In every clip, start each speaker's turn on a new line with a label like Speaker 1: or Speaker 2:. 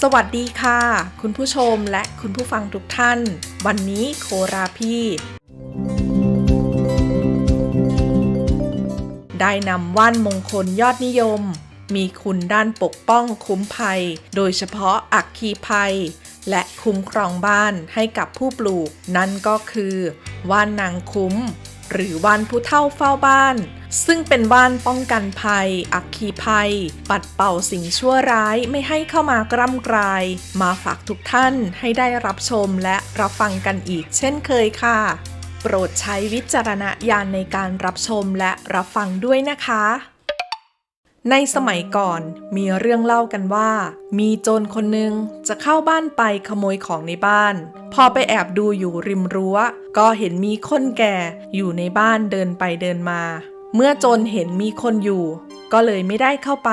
Speaker 1: สวัสดีค่ะ คุณผู้ชมและคุณผู้ฟังทุกท่าน วันนี้โคราพี่ ได้นำว่านมงคลยอดนิยม มีคุณด้านปกป้องคุ้มภัย โดยเฉพาะอักคีภัย และคุ้มครองบ้านให้กับผู้ปลูก นั่นก็คือ ว่านนางคุ้ม หรือว่านผู้เท่าเฝ้าบ้าน ซึ่งเป็นว่านป้องกันภัย อัคคีภัย ปัดเป่าสิ่งชั่วร้ายไม่ให้เข้ามากร่ำกราย มาฝากทุกท่านให้ได้รับชมและรับฟังกันอีกเช่นเคยค่ะ โปรดใช้วิจารณญาณในการรับชมและรับฟังด้วยนะคะ ในสมัยก่อนมีเรื่องเล่ากันว่า มีโจรคนหนึ่งจะเข้าบ้านไปขโมยของในบ้านพอไปแอบดูอยู่ริมรั้ว ก็เห็นมีคนแก่อยู่ในบ้านเดินไปเดินมา เมื่อโจรเห็นมีคนอยู่ ก็เลยไม่ได้เข้าไป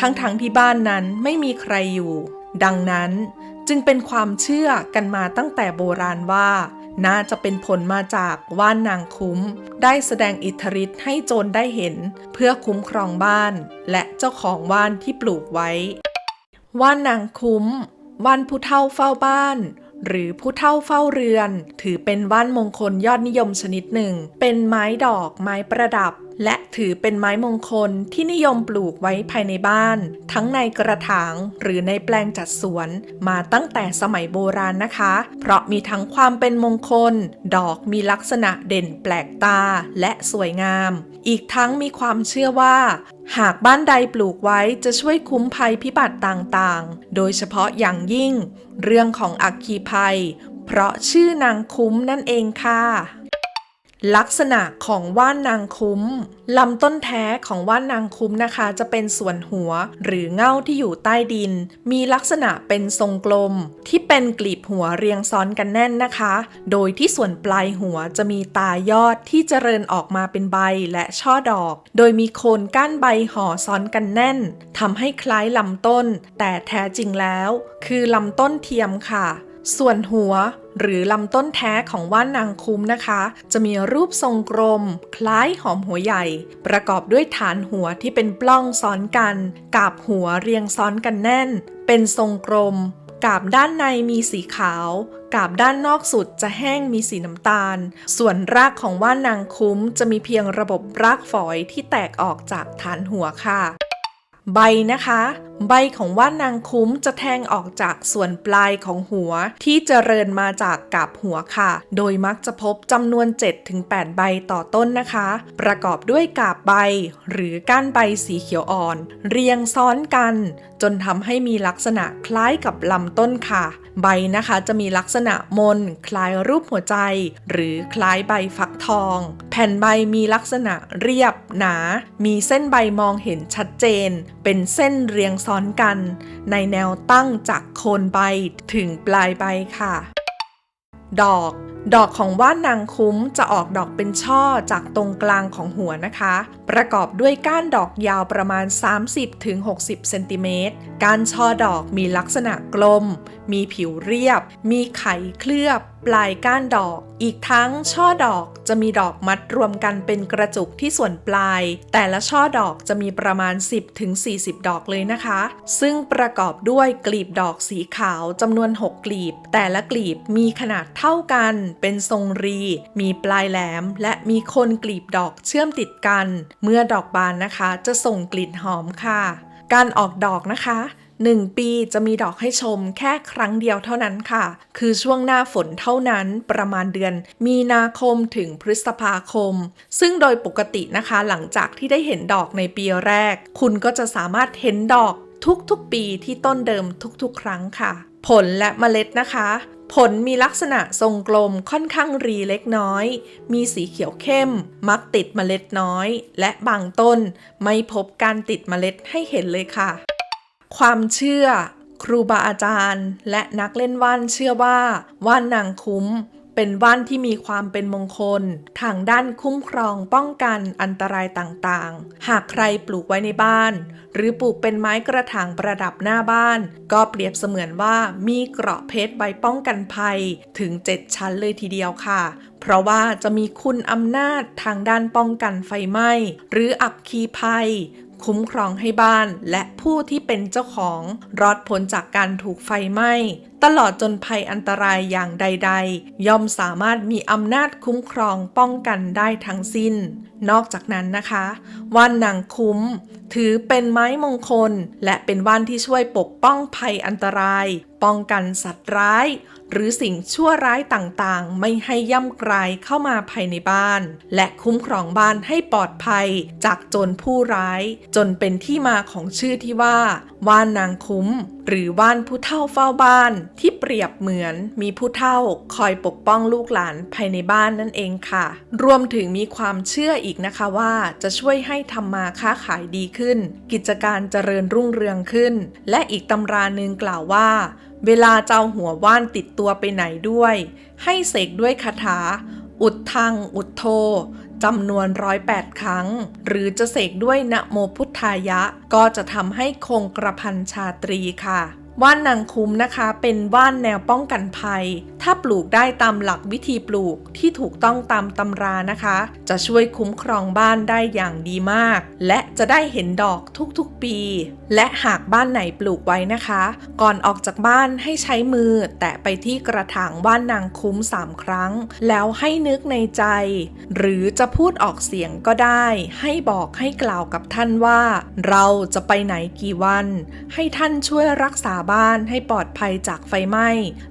Speaker 1: ทั้งๆทที่บ้านนั้นไม่มีใครอยู่ ดังนั้นจึงเป็นความเชื่อกันมาตั้งแต่โบราณว่า น่าจะเป็นผลมาจากว่านนางคุ้ม ได้แสดงอิทธิฤทธิ์ให้โจรได้เห็น เพื่อคุ้มครองบ้าน และเจ้าของว่านที่ปลูกไว้ ว่านนางคุ้ม ว่านผู้เฒ่าเฝ้าบ้านหรือผู้เฒ่าเฝ้าเรือน ถือเป็นว่านมงคลยอดนิยมชนิดหนึ่ง เป็นไม้ดอกไม้ประดับ และถือเป็นไม้มงคลที่นิยมปลูกไว้ภายในบ้าน ทั้งในกระถางหรือในแปลงจัดสวน มาตั้งแต่สมัยโบราณนะคะ เพราะมีทั้งความเป็นมงคล ดอกมีลักษณะเด่นแปลกตาและสวยงาม อีกทั้งมีความเชื่อว่า หากบ้านใดปลูกไว้จะช่วยคุ้มภัยพิบัติต่างๆ โดยเฉพาะอย่างยิ่ง เรื่องของอัคคีภัย เพราะชื่อนางคุ้มนั่นเองค่ะ ลักษณะของว่านนางคุ้มลำต้นแท้ของว่านนางคุ้มนะคะ จะเป็นส่วนหัวหรือเง่าที่อยู่ใต้ดิน มีลักษณะเป็นทรงกลม ที่เป็นกลีบหัวเรียงซ้อนกันแน่นนะคะ โดยที่ส่วนปลายหัวจะมีตายอดที่เจริญออกมาเป็นใบและช่อดอก โดยมีโคนก้านใบห่อซ้อนกันแน่นทำให้คล้ายลำต้น แต่แท้จริงแล้ว คือลำต้นเทียมค่ะ ส่วนหัวหรือลำต้นแท้ของว่านนางคุ้มนะคะ จะมีรูปทรงกลม คล้ายหอมหัวใหญ่ ประกอบด้วยฐานหัวที่เป็นปล้องซ้อนกัน กาบหัวเรียงซ้อนกันแน่น เป็นทรงกลม กาบด้านในมีสีขาว กาบด้านนอกสุดจะแห้งมีสีน้ำตาล ส่วนรากของว่านนางคุ้มจะมีเพียงระบบรากฝอยที่แตกออกจากฐานหัวค่ะ ใบนะคะ ใบของว่านนางคุ้มจะแทงออกจากส่วนปลายของหัวที่เจริญมาจากกาบหัวค่ะ โดยมักจะพบจำนวน 7-8 ใบต่อต้นนะคะ ประกอบด้วยกาบใบ หรือก้านใบสีเขียวอ่อน เรียงซ้อนกัน จนทำให้มีลักษณะคล้ายกับลำต้นค่ะ ใบนะคะจะมีลักษณะมน คล้ายรูปหัวใจ หรือคล้ายใบฟักทอง แผ่นใบมีลักษณะเรียบหนา มีเส้นใบมองเห็นชัดเจนเป็นเส้นเรียงซ้อนกัน ในแนวตั้งจากโคนใบถึงปลายใบค่ะ ดอก ดอกของว่านนางคุ้มจะออกดอกเป็นช่อจากตรงกลางของหัวนะคะ ประกอบด้วยก้านดอกยาวประมาณ 30-60เซนติเมตรก้านช่อดอกมีลักษณะกลม มีผิวเรียบ มีไข่เคลือบ ปลายก้านดอก อีกทั้งช่อดอก จะมีดอกมัดรวมกันเป็นกระจุกที่ส่วนปลาย แต่ละช่อดอกจะมีประมาณ 10-40 ดอกเลยนะคะ ซึ่งประกอบด้วยกลีบดอกสีขาวจำนวน 6 กลีบ แต่ละกลีบมีขนาดเท่ากัน เป็นทรงรี มีปลายแหลม และมีคนกลีบดอกเชื่อมติดกัน เมื่อดอกบานนะคะ จะส่งกลิ่นหอมค่ะ การออกดอกนะคะ 1 ปีจะมีดอกให้ชมแค่ครั้งเดียวเท่านั้นค่ะ คือช่วงหน้าฝนเท่านั้นประมาณเดือน มีนาคมถึงพฤษภาคม ซึ่งโดยปกตินะคะหลังจากที่ได้เห็นดอกในปีแรก คุณก็จะสามารถเห็นดอกทุกๆปีที่ต้นเดิมทุกๆ ครั้งค่ะ ผลและเมล็ดนะคะ ผลมีลักษณะทรงกลมค่อนข้างรีเล็กน้อย มีสีเขียวเข้ม มักติดเมล็ดน้อย และบางต้นไม่พบการติดเมล็ดให้เห็นเลยค่ะ ความเชื่อ ครูบาอาจารย์ และนักเล่นว่านเชื่อว่า ว่านนางคุ้ม เป็นว่านที่มีความเป็นมงคล ทางด้านคุ้มครองป้องกันอันตรายต่างๆ หากใครปลูกไว้ในบ้าน หรือปลูกเป็นไม้กระถางประดับหน้าบ้าน ก็เปรียบเสมือนว่ามีเกราะเพชรใบป้องกันภัยถึง 7 ชั้นเลยทีเดียวค่ะ เพราะว่าจะมีคุณอำนาจทางด้านป้องกันไฟไหม้หรืออัคคีภัย คุ้มครองให้บ้านและผู้ที่เป็นเจ้าของรอดพ้นจากการถูกไฟไหม้ตลอดจนภัยอันตรายอย่างใด ๆ ย่อมสามารถมีอำนาจคุ้มครองป้องกันได้ทั้งสิ้น นอกจากนั้นนะคะ ว่านนางคุ้ม ถือเป็นไม้มงคล และเป็นว่านที่ช่วยปกป้องภัยอันตราย ป้องกันสัตว์ร้าย หรือสิ่งชั่วร้ายต่างๆ ไม่ให้ย่ำกรายเข้ามาภายในบ้าน และคุ้มครองบ้านให้ปลอดภัยจากโจรผู้ร้าย จนเป็นที่มาของชื่อที่ว่า ว่านนางคุ้ม หรือว่านผู้เฒ่าเฝ้าบ้าน ที่เปรียบเหมือนมีผู้เฒ่าคอยปกป้องลูกหลานภายในบ้านนั่นเองค่ะ รวมถึงมีความเชื่ออีกนะคะว่าจะช่วยให้ทำมาค้าขายดีขึ้น กิจการเจริญรุ่งเรืองขึ้น และอีกตำราหนึ่งกล่าวว่า เวลาเจ้าหัวว่านติดตัวไปไหนด้วย ให้เสกด้วยคาถา อุดทังอุดโทจำนวนร้อยแปดครั้ง หรือจะเสกด้วยนะโมพุทธายะ ก็จะทำให้คงกระพันชาตรีค่ะ ว่านนางคุ้มนะคะเป็นว่านแนวป้องกันภัย ถ้าปลูกได้ตามหลักวิธีปลูกที่ถูกต้องตามตำรานะคะ จะช่วยคุ้มครองบ้านได้อย่างดีมาก และจะได้เห็นดอกทุกๆปี และหากบ้านไหนปลูกไว้นะคะ ก่อนออกจากบ้านให้ใช้มือ แตะไปที่กระถางว่านนางคุ้มสามครั้ง แล้วให้นึกในใจ หรือจะพูดออกเสียงก็ได้ ให้บอกให้กล่าวกับท่านว่า เราจะไปไหนกี่วัน ให้ท่านช่วยรักษาบ้านให้ปลอดภัยจากไฟไหม้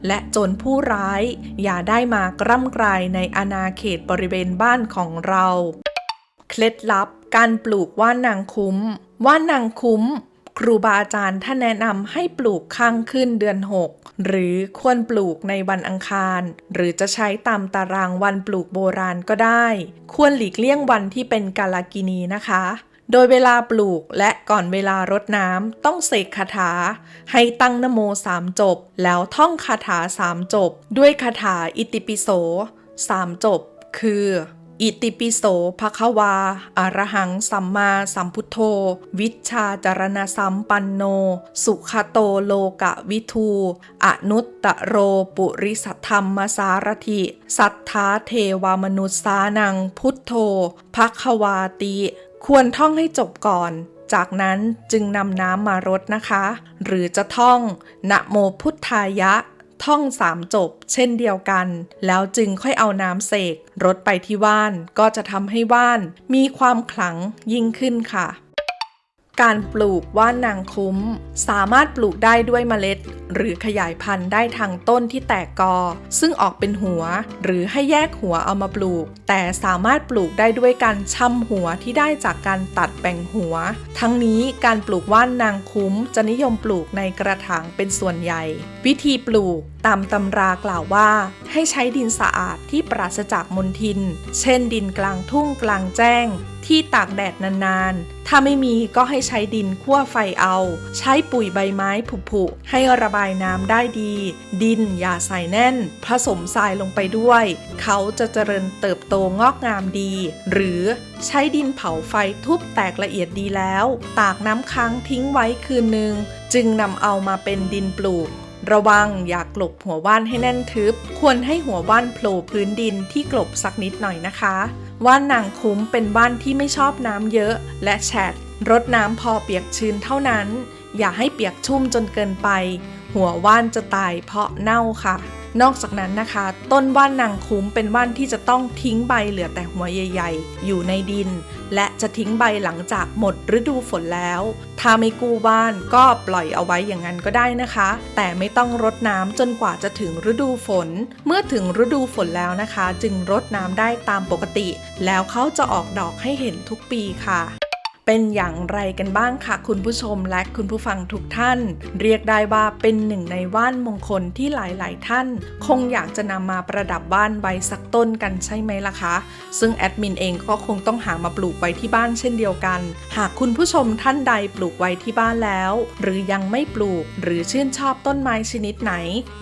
Speaker 1: และจรผู้ร้าย อย่าได้มากร่ำกรายในอาณาเขตบริเวณบ้านของเรา เคล็ดลับการปลูกว่านนางคุ้ม ว่านนางคุ้ม ครูบาอาจารย์ท่านแนะนำให้ปลูกข้างขึ้นเดือน 6 หรือควรปลูกในวันอังคาร หรือจะใช้ตามตารางวันปลูกโบราณก็ได้ ควรหลีกเลี่ยงวันที่เป็นกาลกินีนะคะ โดยเวลาปลูกและก่อนเวลารดน้ำต้องเสกคาถา ให้ตั้งนโมสามจบ แล้วท่องคาถาสามจบ ด้วยคาถาอิติปิโสสามจบ คืออิติปิโสภควาอรหังสัมมาสัมพุทโธ วิชาจารณสัมปันโน สุขโตโลกะวิทู อนุตตะโรปุริสัทธรรมสารถิ สัทธาเทวามนุษสานังพุทโธภควาติ ควรท่องให้จบก่อน จากนั้นจึงนำน้ำมารดนะคะ หรือจะท่องนะโมพุทธายะ ท่องสามจบ เช่นเดียวกัน แล้วจึงค่อยเอาน้ำเสกรดไปที่ว่าน ก็จะทำให้ว่าน มีความขลังยิ่งขึ้นค่ะ การปลูกว่านนางคุ้ม สามารถปลูกได้ด้วยเมล็ด หรือขยายพันธุ์ได้ทางต้นที่แตกกอ ซึ่งออกเป็นหัว หรือให้แยกหัวเอามาปลูก แต่สามารถปลูกได้ด้วยการช่ำหัวที่ได้จากการตัดแบ่งหัว ทั้งนี้การปลูกว่านนางคุ้มจะนิยมปลูกในกระถางเป็นส่วนใหญ่ วิธีปลูกตามตำรากล่าวว่า ให้ใช้ดินสะอาดที่ปราศจากมลทิน เช่นดินกลางทุ่งกลางแจ้ง ที่ตากแดดนานๆ ถ้าไม่มีก็ให้ใช้ดินคั่วไฟเอา ใช้ปุ๋ยใบไม้ผุๆให้ระบายน้ำได้ดี ดินอย่าใส่แน่น ผสมทรายลงไปด้วย เขาจะเจริญเติบโตงอกงามดี หรือใช้ดินเผาไฟทุบแตกละเอียดดีแล้ว ตากน้ำค้างทิ้งไว้คืนหนึ่ง จึงนำเอามาเป็นดินปลูก ระวังอย่ากกลบหัวว่านให้แน่นทึบ ควรให้หัวว่านโผล่พื้นดินที่กลบสักนิดหน่อยนะคะ ว่านนางคุ้มเป็นว่านที่ไม่ชอบน้ำเยอะ และแฉะรดน้ำพอเปียกชื้นเท่านั้น อย่าให้เปียกชุ่มจนเกินไป หัวว่านจะตายเพราะเน่าค่ะ นอกจากนั้นนะคะ ต้นว่านนางคุ้มเป็นว่านที่จะต้องทิ้งใบเหลือแต่หัวใหญ่ ๆ อยู่ในดิน และจะทิ้งใบหลังจากหมดฤดูฝนแล้ว ถ้าไม่กู้บ้านก็ปล่อยเอาไว้อย่างนั้นก็ได้นะคะ แต่ไม่ต้องรดน้ำจนกว่าจะถึงฤดูฝน เมื่อถึงฤดูฝนแล้วนะคะ จึงรดน้ำได้ตามปกติ แล้วเขาจะออกดอกให้เห็นทุกปีค่ะ เป็นอย่างไรกันบ้างคะคุณผู้ชมและคุณผู้ฟังทุกท่าน เรียกได้ว่าเป็นหนึ่งในว่านมงคลที่หลาย ๆ ท่าน คงอยากจะนำมาประดับบ้านไว้สักต้นกันใช่ไหมล่ะคะ ซึ่งแอดมินเองก็คงต้องหามาปลูกไว้ที่บ้านเช่นเดียวกัน หากคุณผู้ชมท่านใดปลูกไว้ที่บ้านแล้ว หรือยังไม่ปลูกหรือชื่นชอบต้นไม้ชนิดไหน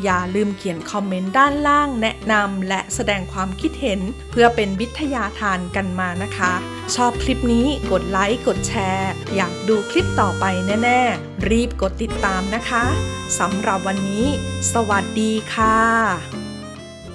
Speaker 1: อย่าลืมเขียนคอมเมนต์ด้านล่าง แนะนำและแสดงความคิดเห็น เพื่อเป็นวิทยาทานกันมานะคะ ชอบคลิปนี้กดไลค์กดแชร์ อยากดูคลิปต่อไปแน่ ๆ รีบกดติดตามนะคะสำหรับวันนี้ สวัสดีค่ะ